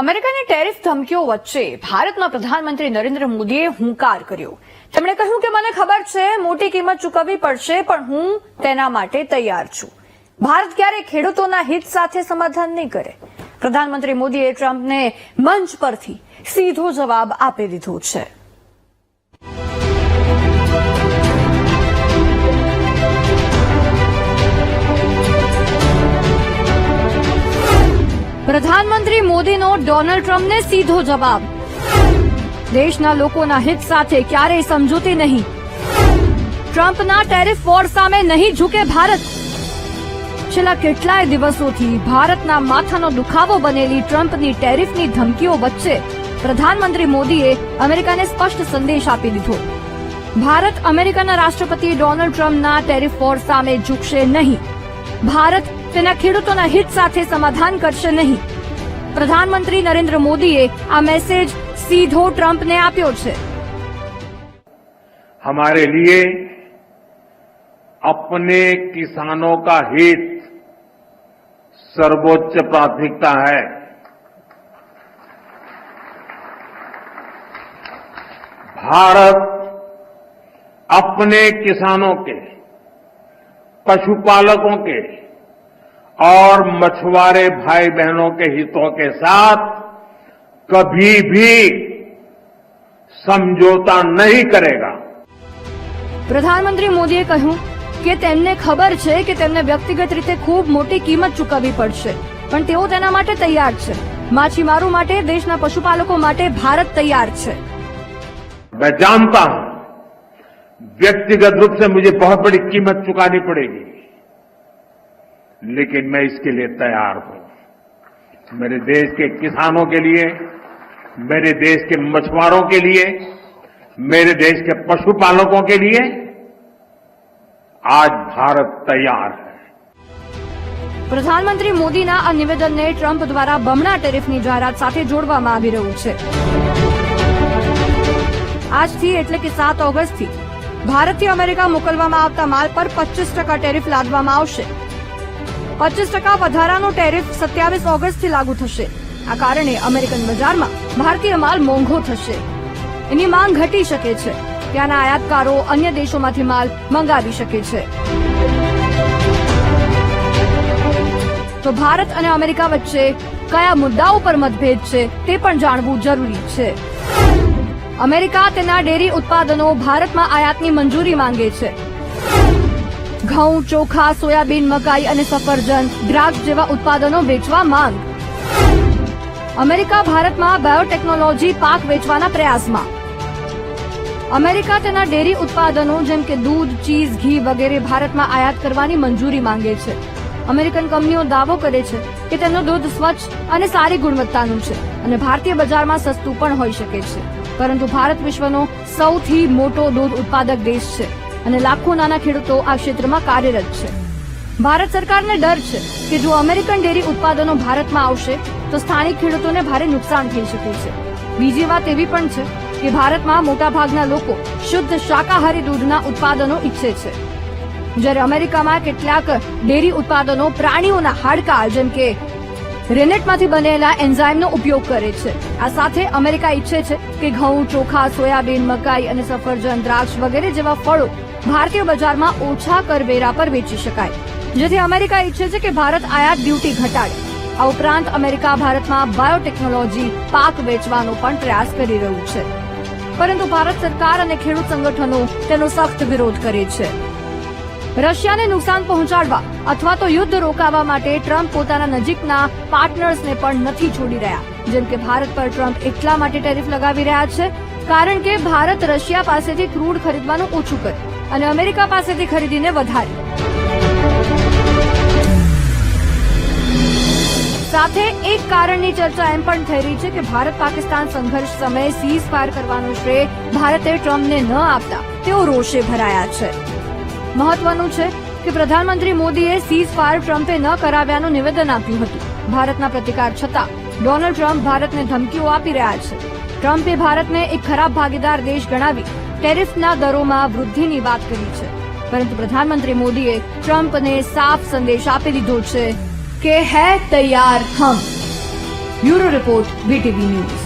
અમેરિકાની ટેરિફ ધમકીઓ વચ્ચે ભારતના પ્રધાનમંત્રી નરેન્દ્ર મોદીએ હુંકાર કર્યો. તેમણે કહ્યું કે મને ખબર છે, મોટી કિંમત ચૂકવવી પડશે, પણ હું તેના માટે તૈયાર છું. ભારત ક્યારેય ખેડૂતોના હિત સાથે સમાધાન નહીં કરે. પ્રધાનમંત્રી મોદીએ ટ્રમ્પને મંચ પરથી સીધો જવાબ આપી દીધો છે. પ્રધાનમંત્રી મોદીનો ડોનાલ્ડ ટ્રમ્પને સીધો જવાબ. દેશના લોકોના હિત સાથે ક્યારેય સમજૂતી નહીં. ટ્રમ્પના ટેરિફ વોર સામે નહીં ઝૂકે ભારત. છેલ્લા કેટલાય દિવસોથી ભારતના માથાનો દુખાવો બનેલી ટ્રમ્પની ટેરિફની ધમકીઓ વચ્ચે પ્રધાનમંત્રી મોદીએ અમેરિકાને સ્પષ્ટ સંદેશ આપી દીધો. ભારત અમેરિકાના રાષ્ટ્રપતિ ડોનાલ્ડ ટ્રમ્પના ટેરિફ વોર સામે ઝૂકશે નહીં. ભારત તેના ખેડૂતોના હિત સાથે સમાધાન કરશે નહીં પ્રધાનમંત્રી નરેન્દ્ર મોદીએ આ મેસેજ સીધો ટ્રમ્પને આપ્યો છે हमारे लिए अपने किसानों का हित सर्वोच्च प्राथमिकता है भारत अपने किसानों के पशुपालकों के और मछुआरे भाई बहनों के हितों के साथ कभी भी समझौता नहीं करेगा પ્રધાનમંત્રી મોદીએ કહ્યું કે તેમને ખબર છે કે તેમને વ્યક્તિગત રીતે ખૂબ મોટી કિંમત ચૂકવવી પડશે પણ તેઓ તેના માટે તૈયાર છે માછીમારો માટે દેશના પશુપાલકો માટે ભારત તૈયાર છે मैं जानता हूं व्यक्तिगत रूप से मुझे बहुत बड़ी कीमत चुकानी पड़ेगी लेकिन मैं इसके लिए तैयार हूं मेरे देश के किसानों के लिए मेरे देश के मछुआरों के लिए मेरे देश के पशुपालकों के लिए आज भारत तैयार है પ્રધાનમંત્રી મોદીના આ નિવેદનને ટ્રમ્પ દ્વારા બમણા ટેરિફની જાહેરાત સાથે જોડવામાં આવી રહ્યું છે આજથી એટલે કે સાત ઓગસ્ટથી ભારતથી અમેરિકા મોકલવામાં આવતા માલ પર પચીસ ટકા ટેરિફ લાદવામાં આવશે પચીસ ટકા વધારાનો ટેરિફ સત્યાવીસ ઓગસ્ટથી લાગુ થશે. આ કારણે અમેરિકન બજારમાં ભારતીય માલ મોંઘો થશે. એની માંગ ઘટી શકે છે. ત્યાંના આયાતકારો અન્ય દેશોમાંથી માલ મંગાવી શકે છે. તો ભારત અને અમેરિકા વચ્ચે કયા મુદ્દાઓ પર મતભેદ છે તે પણ જાણવું જરૂરી છે. અમેરિકા તેના ડેરી ઉત્પાદનો ભારતમાં આયાતની મંજૂરી માંગે છે. ઘઉં, ચોખા, સોયાબીન, મકાઈ અને સફરજન, દ્રાક્ષ જેવા ઉત્પાદનો વેચવા માંગ. અમેરિકા ભારતમાં બાયોટેકનોલોજી પાક વેચવાના પ્રયાસમાં. અમેરિકા તેના ડેરી ઉત્પાદનો જેમ કે દૂધ, ચીઝ, ઘી વગેરે ભારતમાં આયાત કરવાની મંજૂરી માંગે છે. અમેરિકન કંપનીઓ દાવો કરે છે કે તેમનું દૂધ સ્વચ્છ અને સારી ગુણવત્તાનું છે અને ભારતીય બજારમાં સસ્તું પણ હોઈ શકે છે. પરંતુ ભારત વિશ્વનો સૌથી મોટો દૂધ ઉત્પાદક દેશ છે. અને લાખો નાના ખેડૂતો આ ક્ષેત્રમાં કાર્યરત છે. ભારત સરકારને ડર છે કે જો અમેરિકન ડેરી ઉત્પાદનો ભારતમાં આવશે, તો સ્થાનિક ખેડૂતોને ભારે નુકસાન થઈ શકે છે. બીજી વાત એવી પણ છે કે ભારતમાં મોટાભાગના લોકો શુદ્ધ શાકાહારી દૂધના ઉત્પાદનો ઈચ્છે છે. જ્યારે અમેરિકામાં કેટલાક ડેરી ઉત્પાદનો પ્રાણીઓના હાડકા, જેમ કે રેનેટમાંથી બનેલા એન્ઝાઇમનો ઉપયોગ કરે છે. આ સાથે અમેરિકા ઈચ્છે છે કે ઘઉં, ચોખા, સોયાબીન, મકાઈ અને સફરજન, દ્રાક્ષ વગેરે જેવા ફળો ભારતીય બજારમાં ઓછા કરવેરા પર વેચી શકાય. જેથી અમેરિકા ઈચ્છે છે કે ભારત આયાત ડ્યુટી ઘટાડે. આ ઉપરાંત અમેરિકા ભારતમાં બાયોટેકનોલોજી, પાક વેચવાનો પણ પ્રયાસ કરી રહ્યું છે. પરંતુ ભારત સરકાર અને ખેડૂત સંગઠનો તેનો સખ્ત વિરોધ કરે છે. રશિયાને નુકસાન પહોંચાડવા અથવા તો યુદ્ધ રોકાવા માટે ટ્રમ્પ પોતાના નજીકના પાર્ટનર્સને પણ નથી છોડી રહ્યા. જેમ કે ભારત પર ટ્રમ્પ એટલા માટે ટેરિફ લગાવી રહ્યા છે, કારણ કે ભારત રશિયા પાસેથી ક્રૂડ ખરીદવાનું ઓછું કર્યું અને અમેરિકા પાસેથી ખરીદીને વધાર્યું સાથે એક કારણની ચર્ચા એમ પણ થઈ રહી છે કે ભારત પાકિસ્તાન સંઘર્ષ સમયે સીઝ ફાયર કરવાનું શ્રેય ભારતે ટ્રમ્પને ન આપતા, તેઓ રોષે ભરાયા છે. મહત્વનું છે કે પ્રધાનમંત્રી મોદીએ સીઝ ફાયર ટ્રમ્પે ન કરાવ્યાનું નિવેદન આપ્યું હતું. ભારતના પ્રતિકાર છતાં ડોનાલ્ડ ટ્રમ્પ ભારતને ધમકીઓ આપી રહ્યા છે. ટ્રમ્પે ભારતને એક ખરાબ ભાગીદાર દેશ ગણાવી ટેરિફના દરોમાં વૃદ્ધિની વાત કરી છે. પરંતુ પ્રધાનમંત્રી મોદીએ ટ્રમ્પને સાફ સંદેશ આપી દીધો છે કે હૈ તૈયાર હમ બ્યુરો રિપોર્ટ બીટીવી ન્યૂઝ.